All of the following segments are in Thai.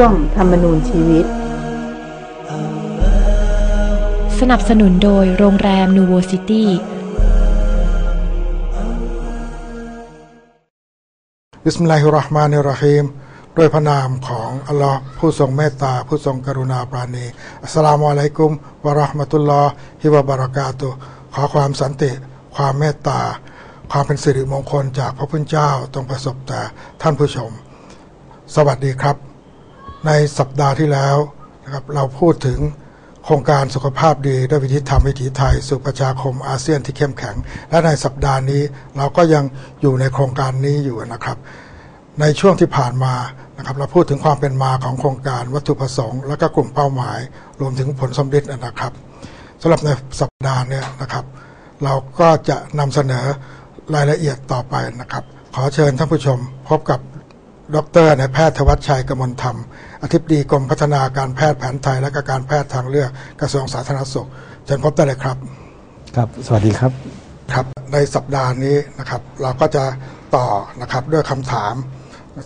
ช่วงธรรมนูญชีวิต สนับสนุนโดยโรงแรมนูโวซิตี้ บิสมิลลาฮิรเราะห์มานิรเราะฮีมด้วยพระนามของอัลลอฮ์ผู้ทรงเมตตา ผู้ทรงกรุณาปราณีอัสสลามุอะลัยกุมวะเราะห์มะตุลลอฮิวะบะเราะกาตุฮ์ขอความสันติ ความเมตตา ความเป็นสิริมงคลจากพระพุทธเจ้าต้องประสบแต่ท่านผู้ชม สวัสดีครับ ในสัปดาห์ที่แล้วนะครับเราพูดถึงโครงการสุขภาพดีด้วยวิธีธรรมวิถีไทย สู่ประชาคมอาเซียนที่เข้มแข็ง และในสัปดาห์นี้เราก็ยังอยู่ในโครงการนี้อยู่นะครับ ในช่วงที่ผ่านมานะครับเราพูดถึงความเป็นมาของโครงการวัตถุประสงค์ และก็กลุ่มเป้าหมาย รวมถึงผลสำเร็จนะครับสำหรับในสัปดาห์นี้นะครับ เราก็จะนำเสนอรายละเอียดต่อไปนะครับ ขอเชิญท่านผู้ชมพบกับ ดรนายแพทย์ธวัชชัยกมลธรรม อธิบดีกรมพัฒนาการแพทย์แผนไทยและก็การแพทย์ทางเลือกกระทรวงสาธารณสุขเชิญพบได้เลยครับ ครับ สวัสดีครับ ครับ ในสัปดาห์นี้นะครับ เราก็จะต่อนะครับด้วยคำถาม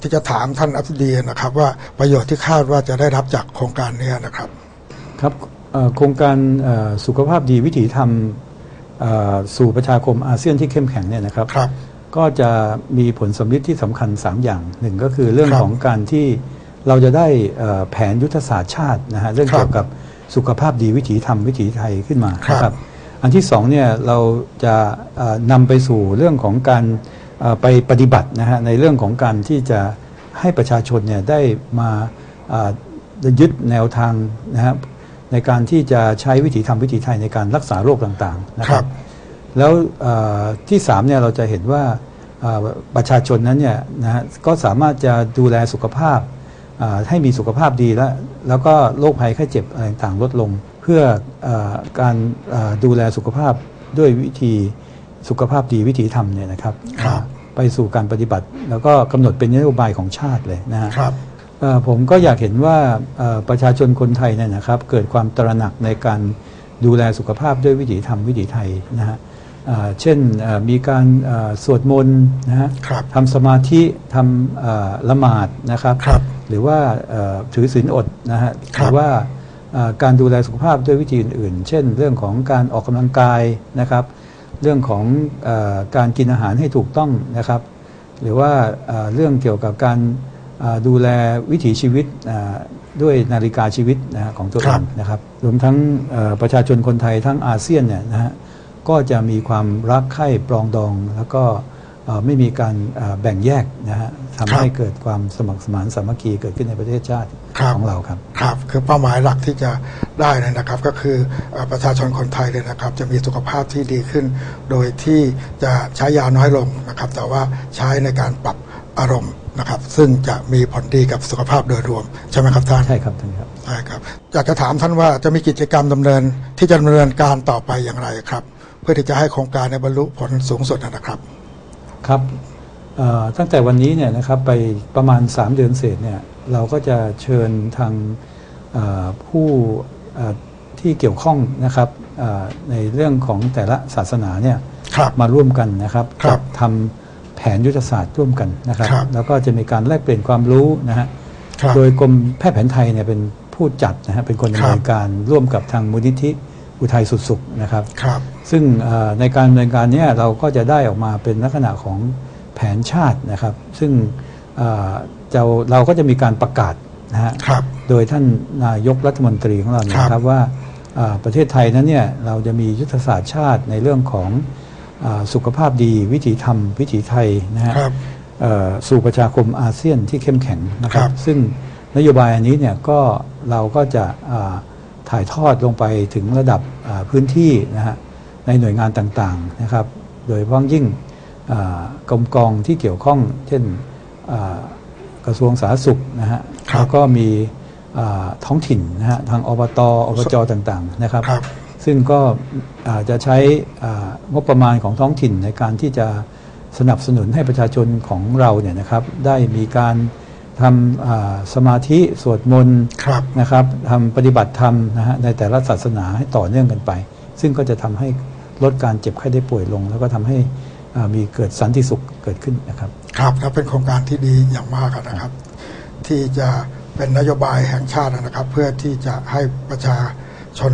ที่จะถามท่านอธิบดีนะครับ ว่าประโยชน์ที่คาดว่าจะได้รับจากโครงการนี้นะครับ ครับเอ่อโครงการเอ่อสุขภาพดีวิถีธรรมเอ่อสู่ประชาคมอาเซียนที่เข้มแข็งเนี่ยนะครับครับ ก็จะมีผลสำลิดที่สำคัญ 3 อย่างหนึ่งก็คือเรื่องครับของการที่เราจะได้เอ่อแผนยุทธศาสตร์ชาตินะฮะเรื่องครับเกี่ยวกับสุขภาพดีวิถีธรรมวิถีไทยขึ้นมาครับ นะครับอันที่สองเนี่ยเราจะเอ่อนำไปสู่เรื่องของการเอ่อไปปฏิบัตินะฮะในเรื่องของการที่จะให้ประชาชนเนี่ยได้มาเอ่อยึดแนวทางนะครับในการที่จะใช้วิถีธรรมวิถีไทยในการรักษาโรคต่างๆนะคครัรับ บ แล้วเอ่อที่สามเนี่ยเราจะเห็นว่าเอ่อประชาชนนั้นเนี่ยนะฮะก็สามารถจะดูแลสุขภาพอ่าให้มีสุขภาพดีแล้วแล้วก็โรคภัยไข้เจ็บอะไรต่างๆลดลง เพื่อเออการเอ่อดูแลสุขภาพด้วยวิธีสุขภาพดีวิถีธรรมเนี่ยนะครับครับอ่าไปสู่การปฏิบัติ แล้วก็กำหนดเป็นนโยบายของชาติเลยนะฮะครับเอ่อผมก็อยากเห็นว่าเอ่อประชาชนคนไทยเนี่ยนะครับ เกิดความตระหนักในการดูแลสุขภาพด้วยวิถีธรรมวิถีไทยนะฮะ เอ่อเช่นเอ่อมีการเอ่อสวดมนต์นะฮะครับทำสมาธิทำเอ่อละหมาดนะครับครับหรือว่าเอ่อถือศีลอดนะฮะคหรับรือว่าเอ่อการดูแลสุขภาพด้วยวิธีอื่น ๆ เช่น เรื่องของการออกกำลังกายนะครับ เรื่องของเออการกินอาหารให้ถูกต้องนะครับ หรือว่าเอ่อเรื่องเกี่ยวกับการเอ่อดูแลวิถีชีวิตเอ่อด้วยนาฬิกาชีวิตนะฮะของตัวคเอรับงนะครับ รวมทั้งเอ่อประชาชนคนไทยทั้งอาเซียนเนี่ยนะฮะ ก็จะมีความรักใคร่ปรองดอง แล้วก็เอ่อไม่มีการเอ่อแบ่งแยกนะฮะทำให้เกิดความสมัครสมานสามัคคีเกิดขึ้นในประเทศชาติครับของเราครับครับ คือเป้าหมายหลักที่จะได้เนยนะครับ ก็คือเอ่อประชาชนคนไทยเลยนะครับ จะมีสุขภาพที่ดีขึ้น โดยที่จะใช้ยาน้อยลงนะครับ แต่ว่าใช้ในการปรับอารมณ์นะครับ ซึ่งจะมีผลดีกับสุขภาพโดยรวม ใช่ไหมครับท่านใช่ครับท่านครับใช่ครับอยากจะถามท่านว่าจะมีกิจกรรมดำเนินที่จะดำเนินการต่อไปอย่างไรครับ เพื่อที่จะให้โครงการในยบรรลุผลสูงสุดนะครับ ครับเอ่อตั้งแต่วันนี้เนี่ยนะครับไปประมาณ 3 เดือนเศษเนี่ยเราก็จะเชิญทางเอ่อผู้เอ่อที่เกี่ยวข้องนะครับเอ่อในเรื่องของแต่ละศาสนาเนี่ยครับมาร่วมกันนะครับครับจัดทำแผนยุทธศาสตร์ร่วมกันนะครับครับแล้วก็จะมีการแลกเปลี่ยนความรู้นะฮะครับโดยกรมแพทย์แผนไทยเนี่ยเป็นผู้จัดนะฮะเป็นคนดำเนินการร่วมกับทางมูลนิธิ อุทัยสุดสุขนะครับครับ ซึ่งเอ่อในการดำเนินการเนี้เราก็จะได้ออกมาเป็นลักษณะของแผนชาตินะครับ ซึ่งเอ่อจะเราก็จะมีการประกาศนะฮะครับโดยท่านนายกรัฐมนตรีของเราเนี่ยครับนะครับว่าเอ่อประเทศไทยนั้นเนี่ยเราจะมียุทธศาสตร์ชาติในเรื่องของเออสุขภาพดีวิถีธรรม วิถีไทยนะฮะครับเอ่อสู่ประชาคมอาเซียนที่เข้มแข็งนะครัครับบซึ่งนโยบายอันนี้เนี่ยก็เราก็จะอ่า ถ่ายทอดลงไปถึงระดับอ่าพื้นที่นะฮะในหน่วยงานต่างๆนะครับ โดยเฉพาะยิ่งอ่ากรมกองที่เกี่ยวข้อง เช่นอ่ากระทรวงสาธารณสุขนะฮะครับแล้วก็มีอ่าท้องถิ่นนะฮะทางอบตอบจต่างๆนะครับครับซึ่งก็อาจจะใช้อ่างบประมาณของท้องถิ่นในการที่จะสนับสนุนให้ประชาชนของเราเนี่ยนะครับ ได้มีการ ทำอ่าสมาธิสวดมนต์ครับนะครับทำปฏิบัติธรรมนะฮะในแต่ละศาสนาให้ต่อเนื่องกันไป ซึ่งก็จะทำให้ลดการเจ็บไข้ได้ป่วยลง แล้วก็ทำให้อ่ามีเกิดสันติสุขเกิดขึ้นนะครับ ครับและเป็นโครงการที่ดีอย่างมากนะครับ ที่จะไปเป็นนโยบายแห่งชาตินะครับ เพื่อที่จะให้ประชาชน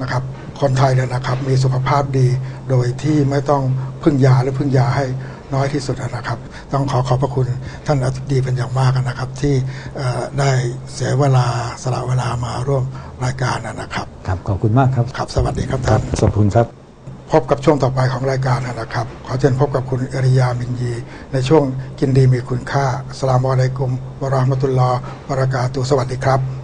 นะครับ คนไทยเนี่ยนะครับ มีสุขภาพดีโดยที่ไม่ต้องพึ่งยาหรือพึ่งยาให้ น้อยที่สุดนะครับ ต้องขอขอบพระคุณท่านอธิบดีเป็นอย่างมากนะครับ ที่เอ่อได้เสียเวลาสละเวลามาร่วมรายการนะครับครับขอบคุณมากครับครับ สวัสดีครับครัท่าบนขอบคุณครับ พบกับช่วงต่อไปของรายการนะครับ ขอเชิญพบกับคุณอริยามินยี ในช่วงกินดีมีคุณค่าอัสสลามอะลัยกุมวะเราะห์มะตุลลอฮ์วะบะเราะกาตุฮ์สวัสดีครับ